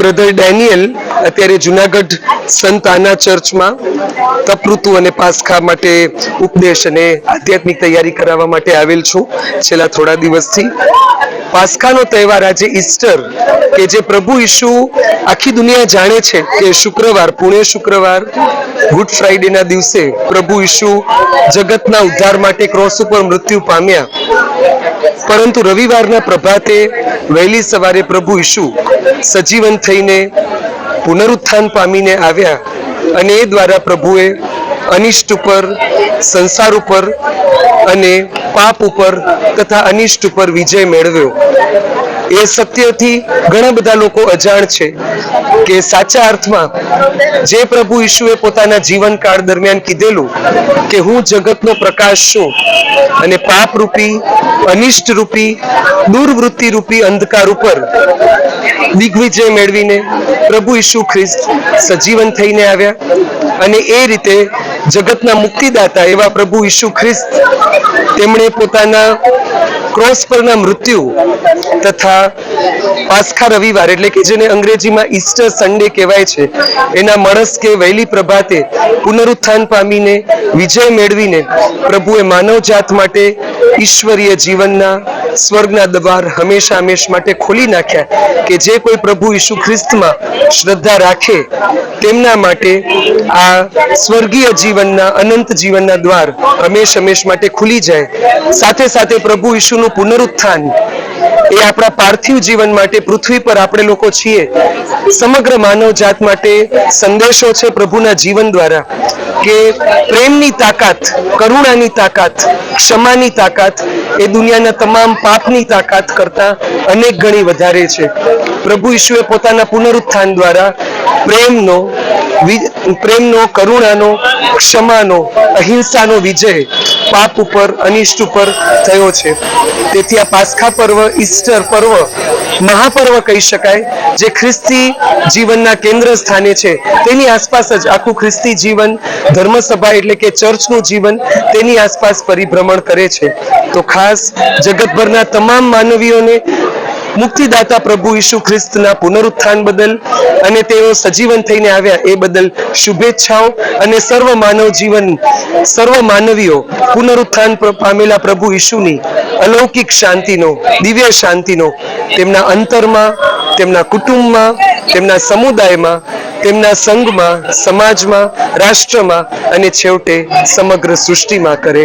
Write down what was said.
Brother Daniel અત્યારે જુનાગઢ સંત આના ચર્ચમાં તપૃતુ અને પાસખા માટે ઉપદેશ અને આધ્યાત્મિક તૈયારી કરાવવા માટે આવેલ છું. છેલ્લા થોડા દિવસથી પાસખાનો તહેવાર આજે ઈસ્ટર, કે જે પ્રભુ ઈશુ આખી દુનિયા જાણે છે કે શુક્રવાર, પુણે શુક્રવાર, ગુડ ફ્રાઈડેના દિવસે પ્રભુ ઈશુ જગતના ઉદ્ધાર માટે ક્રોસ ઉપર મૃત્યુ પામ્યા. પરંતુ રવિવારના પ્રભાતે વહેલી સવારે પ્રભુ ઈશુ સજીવન થઈને પુનરુત્થાન પામીને આવ્યા અને એ દ્વારા પ્રભુએ અનિષ્ટ ઉપર, સંસાર ઉપર અને પાપ ઉપર તથા અનિષ્ટ ઉપર વિજય મેળવ્યો. એ સત્યથી ઘણા બધા લોકો અજાણ છે કે સાચા અર્થમાં જે પ્રભુ ઈશુએ પોતાના જીવનકાળ દરમિયાન કીધેલું કે હું જગતનો પ્રકાશ છું અને પાપ રૂપી અનિષ્ટ રૂપી દુર્વૃત્તિ રૂપી અંધકાર ઉપર દિગ્વિજય મેળવીને પ્રભુ ઈસુ ખ્રિસ્ત સજીવન થઈને આવ્યા અને એ રીતે જગતના મુક્તિદાતા એવા પ્રભુ ઈસુ ખ્રિસ્ત તેમણે પોતાના ક્રોસ પરના મૃત્યુ તથા પાસખા રવિવાર એટલે કે જેને અંગ્રેજીમાં ઈસ્ટર સન્ડે કહેવાય છે, એના મળસ કે વહેલી પ્રભાતે પુનરુત્થાન પામીને વિજય મેળવીને પ્રભુએ માનવ જાત માટે ઈશ્વરીય જીવનના સ્વર્ગના દ્વાર હંમેશા હંમેશ માટે ખોલી નાખ્યા કે જે કોઈ પ્રભુ ઈસુ ખ્રિસ્તમાં શ્રદ્ધા રાખે તેમના માટે આ સ્વર્ગીય જીવનના, અનંત જીવનના દ્વાર હંમેશ હંમેશ માટે ખુલી જાય. સાથે સાથે પ્રભુ ઈશુનું પુનરુત્થાન એ આપણા પાર્થિવ જીવન માટે, પૃથ્વી પર આપણે લોકો છીએ. સમગ્ર માનવ જાત માટે સંદેશો છે પ્રભુના જીવન દ્વારા. કે પ્રેમની તાકાત, કરુણાની તાકાત, ક્ષમાની તાકાત એ દુનિયાના તમામ પાપની તાકાત કરતા અનેક ગણી વધારે છે. પ્રભુ ઈશુએ પોતાના પુનરુત્થાન દ્વારા પ્રેમનો પ્રેમનો, કરુણાનો, ક્ષમાનો, અહિંસાનો વિજય પાપ ઉપર, અનિષ્ટ ઉપર થયો છે. તેથી આ પાસખા પર્વ, ઈસ્ટર પર્વ મહાપર્વ કહી શકાય, જે ખ્રિસ્તી જીવનના કેન્દ્ર સ્થાને છે. તેની આસપાસ જ આખું ખ્રિસ્તી જીવન, ધર્મસભા એટલે કે ચર્ચનું જીવન તેની આસપાસ પરિભ્રમણ કરે છે. તો ખાસ જગતભરના તમામ માનવીઓને મુક્તિદાતા પ્રભુ ઈસુ ખ્રિસ્તના પુનરુત્થાન બદલ અને તેઓ સજીવન થઈને આવ્યા એ બદલ શુભેચ્છાઓ અને સર્વ માનવ જીવન, સર્વ માનવીઓ પુનરુત્થાન પામેલા પ્રભુ ઈશુની અલૌકિક શાંતિનો, દિવ્ય શાંતિનો તેમના અંતરમાં, તેમના કુટુંબમાં, તેમના સમુદાયમાં, તેમના સંઘમાં, સમાજમાં, રાષ્ટ્રમાં અને છેવટે સમગ્ર સૃષ્ટિમાં કરે.